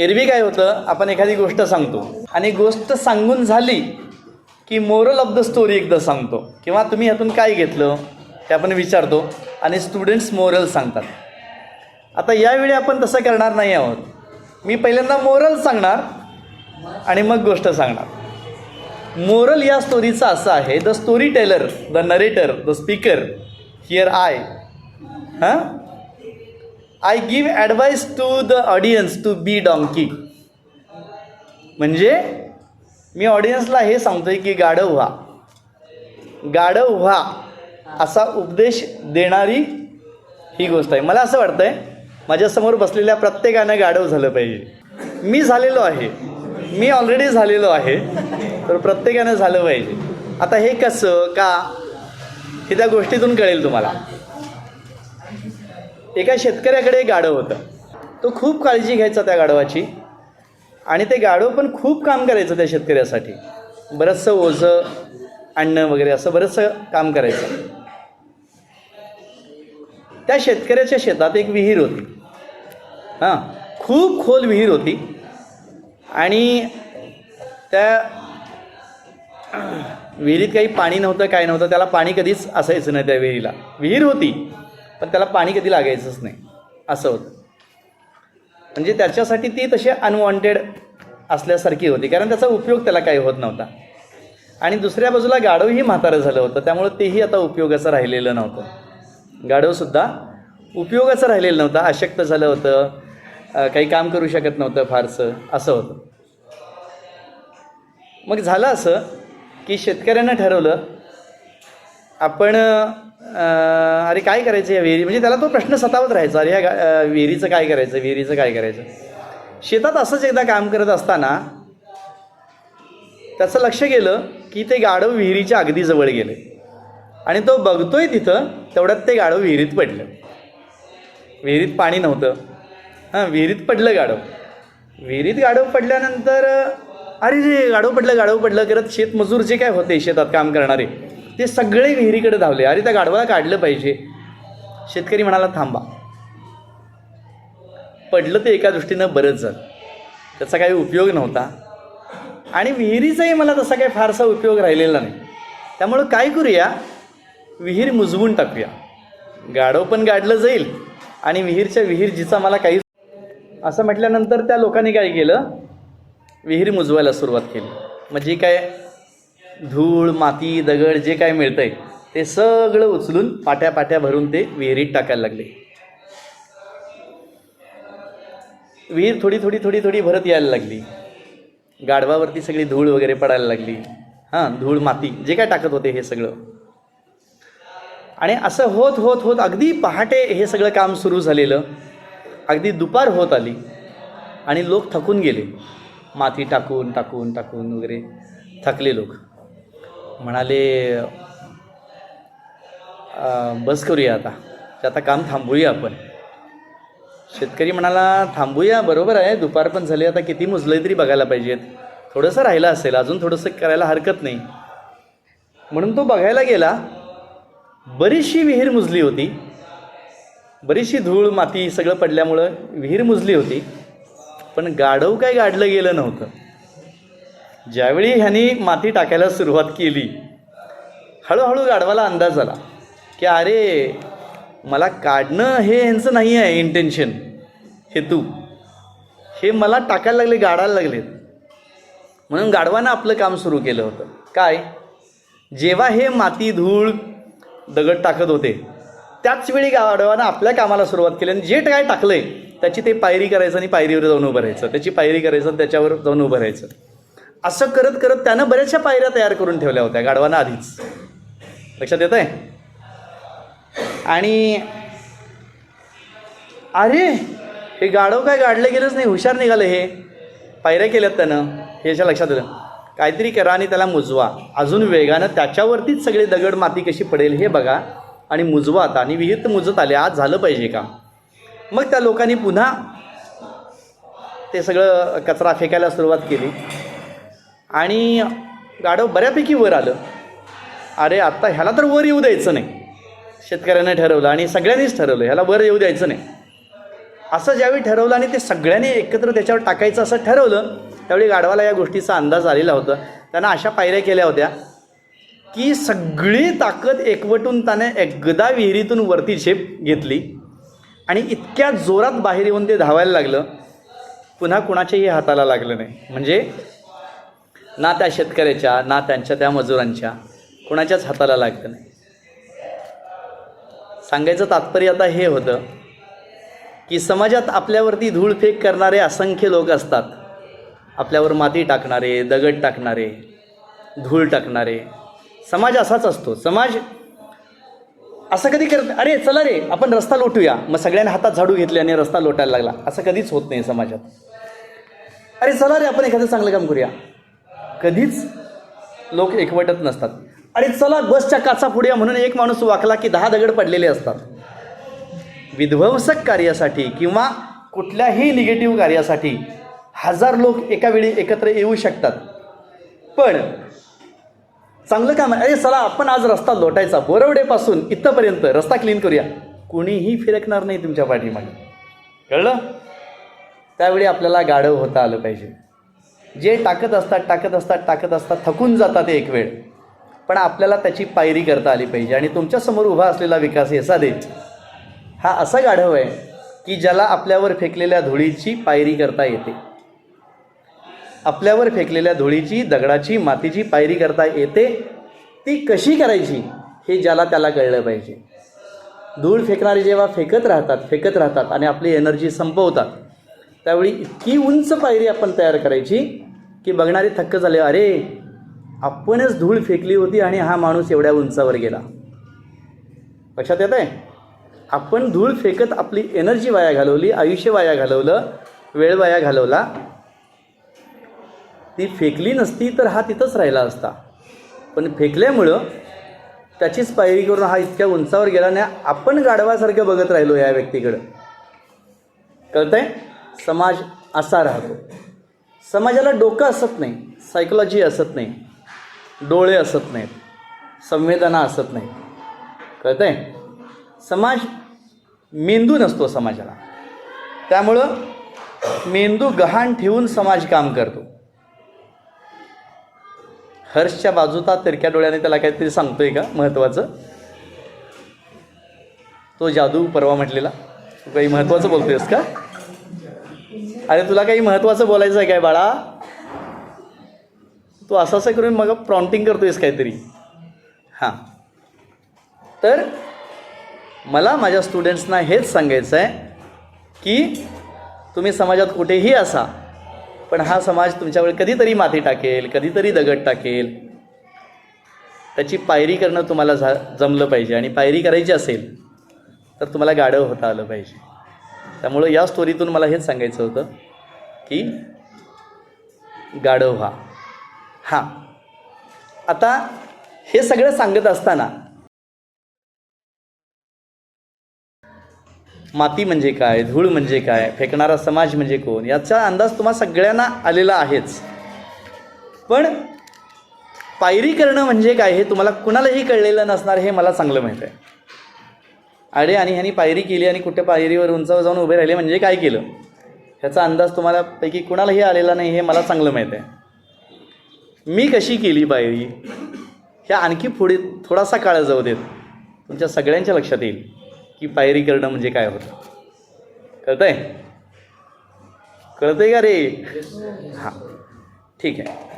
एरवी काय होतं? आपण एखादी गोष्ट सांगतो. आणि गोष्ट सांगून झाली की मोरल ऑफ द स्टोरी एकदा सांगतो. किंवा तुम्ही ह्यातून काय घेतलं ते आपण विचारतो आणि स्टुडंट्स मोरल सांगतात. आता यावेळी आपण तसं करणार नाही आहोत. मी पहिल्यांदा मोरल सांगणार आणि मग गोष्ट सांगणार. मोरल या स्टोरीचं असं आहे the story teller the narrator the speaker here I हां? I give advice to the audience to be donkey म्हणजे मी ऑडियन्सला हे सांगतोय की गाढव व्हा. गाढव व्हा असा उपदेश देणारी ही गोष्ट आहे. मला असं वाटतंय माझ्यासमोर बसलेल्या प्रत्येकानं गाढव झालं पाहिजे. मी झालेलो आहे. मी ऑलरेडी झालेलो आहे. तर प्रत्येकानं झालं पाहिजे. आता हे कसं का? हे त्या गोष्टीतून कळेल तुम्हाला. एका शेतकऱ्याकडे एक गाढव होतं. तो खूप काळजी घ्यायचा त्या गाढवाची. आणि ते गाढव पण खूप काम करायचं त्या शेतकऱ्यासाठी. बरंचसं ओझं आणणं वगैरे असं बरंचसं काम करायचं. त्या शेतकऱ्याच्या शेतात एक विहीर होती. हां खूप खोल विहीर होती. आणि त्या विहिरीत काही पाणी नव्हतं काय नव्हतं त्याला पाणी कधीच असायचं नाही त्या विहिरीला. विहीर होती. पण त्याला पाणी कधी लागायचंच नाही. असं होतं. म्हणजे त्याच्यासाठी ती तशी अनवॉन्टेड असल्यासारखी होती. कारण त्याचा उपयोग त्याला काही होत नव्हता. आणि दुसऱ्या बाजूला गाढवही म्हातारं झालं होतं. त्यामुळं तेही आता उपयोगाचं राहिलेलं नव्हतं. गाढवसुद्धा उपयोगाचं राहिलेलं नव्हतं. अशक्त झालं होतं. काही काम करू शकत नव्हतं फारसं. असं होतं. मग झालं असं की शेतकऱ्यांना ठरवलं आपण अरे काय करायचं या विहिरी? म्हणजे त्याला तो प्रश्न सतावत राहायचा. अरे या विहिरीचं काय करायचं? विहिरीचं काय करायचं? शेतात असंच एकदा काम करत असताना त्याचं लक्ष गेलं की ते गाढव विहिरीच्या अगदी जवळ गेले. आणि तो बघतोय तिथं तेवढ्यात ते गाढव विहिरीत पडलं. विहिरीत पाणी नव्हतं. हां विहिरीत पडलं गाढव. विहिरीत गाढव पडल्यानंतर अरे जे गाढव पडलं गाढव पडलं करत शेतमजूर जे काय होते शेतात काम करणारे ते सगळे विहिरीकडे धावले. अरे त्या गाढवाला काढलं पाहिजे. शेतकरी म्हणाला थांबा. पडलं ते एका दृष्टीनं बरंच झालं त्याचा काही उपयोग नव्हता. आणि विहिरीचाही मला तसा काही फारसा उपयोग राहिलेला नाही. त्यामुळं काय करूया? विहीर मुजवून टाकूया. गाढव पण गाडलं जाईल आणि विहीरच्या विहीर जिचा मला काही असं म्हटल्यानंतर त्या लोकांनी काय केलं? विहीर मुजवायला सुरुवात केली. म्हणजे काय धूळ माती दगड जे काय मिळतंय ते सगळं उचलून पाट्या पाट्या भरून ते विहिरीत टाकायला लागले. विहीर थोडी थोडी थोडी थोडी भरत यायला लागली. गाढवावरती सगळी धूळ वगैरे पडायला लागली. हां धूळ माती जे काय टाकत होते हे सगळं. आणि असं होत होत होत अगदी पहाटे हे सगळं काम सुरू झालेलं. अगदी दुपार होत आली आणि लोक थकून गेले. माती टाकून टाकून टाकून वगैरे थकले लोक. म्हणाले बस करूया आता. ते आता काम थांबूया आपण. शेतकरी म्हणाला थांबूया बरोबर आहे. दुपार पण झाली. आता किती मुजलं तरी बघायला पाहिजेत. थोडंसं राहिलं असेल. अजून थोडंसं करायला हरकत नाही. म्हणून तो बघायला गेला. बरीचशी विहीर मुजली होती. बरीचशी धूळ माती सगळं पडल्यामुळं विहीर मुजली होती. पण गाढव काय गाडलं गेलं नव्हतं. ज्यावेळी ह्यांनी माती टाकायला सुरुवात केली हळूहळू गाढवाला अंदाज आला की अरे मला काढणं हे ह्यांचं नाही आहे इंटेन्शन हेतू हे मला टाकायला लागले गाडायला लागलेत. म्हणून गाढवानं आपलं काम सुरू केलं होतं. काय? जेव्हा हे माती धूळ दगड टाकत होते त्याच वेळी गाढवानं आपल्या कामाला सुरुवात केली आणि जे काय आहे त्याची ते पायरी करायचं आणि पायरीवर जाऊन उभं राहायचं त्याची पायरी करायचं आणि त्याच्यावर जाऊन उभं राहायचं. असं करत करत त्यानं बऱ्याचशा पायऱ्या तयार करून ठेवल्या होत्या गाढवानं आधीच. लक्षात येत आहे आणि अरे हे गाढव काय गाडलं गेलंच नाही हुशार निघालं हे. पायऱ्या केल्यात त्यानं. हे याच्या लक्षात आलं. काहीतरी करा आणि त्याला मुजवा. अजून वेगानं त्याच्यावरतीच सगळे दगड माती कशी पडेल हे बघा आणि मुजवा आता. आणि विहित मुजत आले. आज झालं पाहिजे का मग त्या लोकांनी पुन्हा ते सगळं कचरा फेकायला सुरुवात केली. आणि गाढव बऱ्यापैकी वर आलं. अरे आत्ता ह्याला तर वर येऊ द्यायचं नाही. शेतकऱ्यानं ठरवलं आणि सगळ्यांनीच ठरवलं ह्याला वर येऊ द्यायचं नाही. असं ज्यावेळी ठरवलं आणि ते सगळ्यांनी एकत्र त्याच्यावर टाकायचं असं ठरवलं त्यावेळी गाढवाला या गोष्टीचा अंदाज आलेला होता. त्यानं अशा पायऱ्या केल्या होत्या की सगळी ताकद एकवटून त्याने एकदा विहिरीतून वरती झेप घेतली आणि इतक्या जोरात बाहेर येऊन ते धावायला लागलं. पुन्हा कुणाच्याही हाताला लागलं नाही. म्हणजे ना त्या शेतकऱ्याच्या ना त्यांच्या त्या मजुरांच्या. कुणाच्याच हाताला लागलं नाही. सांगायचं तात्पर्य आता हे होतं की समाजात आपल्यावरती धूळफेक करणारे असंख्य लोक असतात. आपल्यावर माती टाकणारे दगड टाकणारे धूळ टाकणारे. समाज असाच असतो. समाज असं कधी करत अरे चला रे आपण रस्ता लोटूया. मग सगळ्यांनी हातात झाडू घेतले आणि रस्ता लोटायला लागला. असं कधीच होत नाही समाजात. अरे चला रे आपण एखादं चांगलं काम करूया. कधीच लोक एकवटत नसतात. अरे चला बसच्या काचा पुढे म्हणून एक माणूस वाकला की दहा दगड पडलेले असतात. विध्वंसक कार्यासाठी किंवा कुठल्याही निगेटिव्ह कार्यासाठी हजार लोक एका वेळी एकत्र येऊ शकतात. पण चांगलं काम आहे. अरे चला आपण आज रस्ता लोटायचा. बोरवडेपासून इथंपर्यंत रस्ता क्लीन करूया. कुणीही फिरकणार नाही तुमच्या पाठीमागे. कळलं? त्यावेळी आपल्याला गाढव होता आलं पाहिजे. जे टाकत असतात टाकत असतात टाकत असतात थकून जातात एक वेळ. पण आपल्याला त्याची पायरी करता आली पाहिजे आणि तुमच्यासमोर उभा असलेला विकास येसादे हा असा गाढव आहे की ज्याला आपल्यावर फेकलेल्या धुळीची पायरी करता येते. आपल्यावर फेकलेल्या धुळीची दगडाची मातीची पायरी करता येते ती कशी करायची हे ज्याला त्याला कळलं पाहिजे. धूळ फेकणारे जेव्हा फेकत राहतात फेकत राहतात आणि आपली एनर्जी संपवतात त्यावेळी इतकी उंच पायरी आपण तयार करायची की बघणारे थक्क झाले अरे आपणच धूळ फेकली होती आणि हा माणूस एवढ्या उंचावर गेला. लक्षात येत आहे? आपण धूळ फेकत आपली एनर्जी वाया घालवली आयुष्य वाया घालवलं वेळ वाया घालवला. ती फेकली नसती तर हा तिथंच राहिला असता. पण फेकल्यामुळं त्याचीच पायरी करून हा इतक्या उंचावर गेला नाही आपण गाढवासारखं बघत राहिलो या व्यक्तीकडं. कळतंय? समाज असा राहतो. समाजाला डोकं असत नाही सायकोलॉजी असत नाही डोळे असत नाहीत संवेदना असत नाही कळतंय? समाज मेंदू नसतो समाजाला. त्यामुळं मेंदू गहाण ठेवून समाज काम करतो. हर्षच्या बाजूचा तिरक्या डोळ्याने त्याला काहीतरी सांगतोय का? महत्त्वाचं तो जादू परवा म्हटलेला. तू काही महत्त्वाचं बोलतोयस का? अरे तुला काही महत्त्वाचं बोलायचं आहे काय बाळा? तू असं असं करून मग प्रॉम्प्टिंग करतोयस काहीतरी. हां. तर मला माझ्या स्टुडंट्सना हेच सांगायचं आहे की तुम्ही समाजात कुठेही असा पण हा समाज तुमच्यावर कधीतरी माती टाकेल कधीतरी दगड टाकेल. त्याची पायरी करणं तुम्हाला झा जमलं पाहिजे आणि पायरी करायची असेल तर तुम्हाला गाढव होता आलं पाहिजे. त्यामुळं या स्टोरीतून मला हेच सांगायचं होतं की गाढव व्हा. हां. आता हे सगळं सांगत असताना माती म्हणजे काय? धूळ म्हणजे काय? फेकणारा समाज म्हणजे कोण? याचा अंदाज तुम्हा सगळ्यांना आलेला आहेच. पण पायरी करणं म्हणजे काय हे तुम्हाला कुणालाही कळलेलं नसणार हे मला चांगलं माहीत आहे. अरे आणि ह्यांनी पायरी केली आणि कुठे पायरीवर उंचावर जाऊन उभे राहिले म्हणजे काय केलं? ह्याचा अंदाज तुम्हाला पैकी कुणालाही आलेला नाही हे मला चांगलं माहीत आहे. मी कशी केली पायरी? ह्या आणखी पुढे थोडासा काळ जाऊ देत. तुमच्या सगळ्यांच्या लक्षात येईल की पायरी करणं म्हणजे काय होतं. कळतंय? कळतंय का रे? हां. ठीक आहे.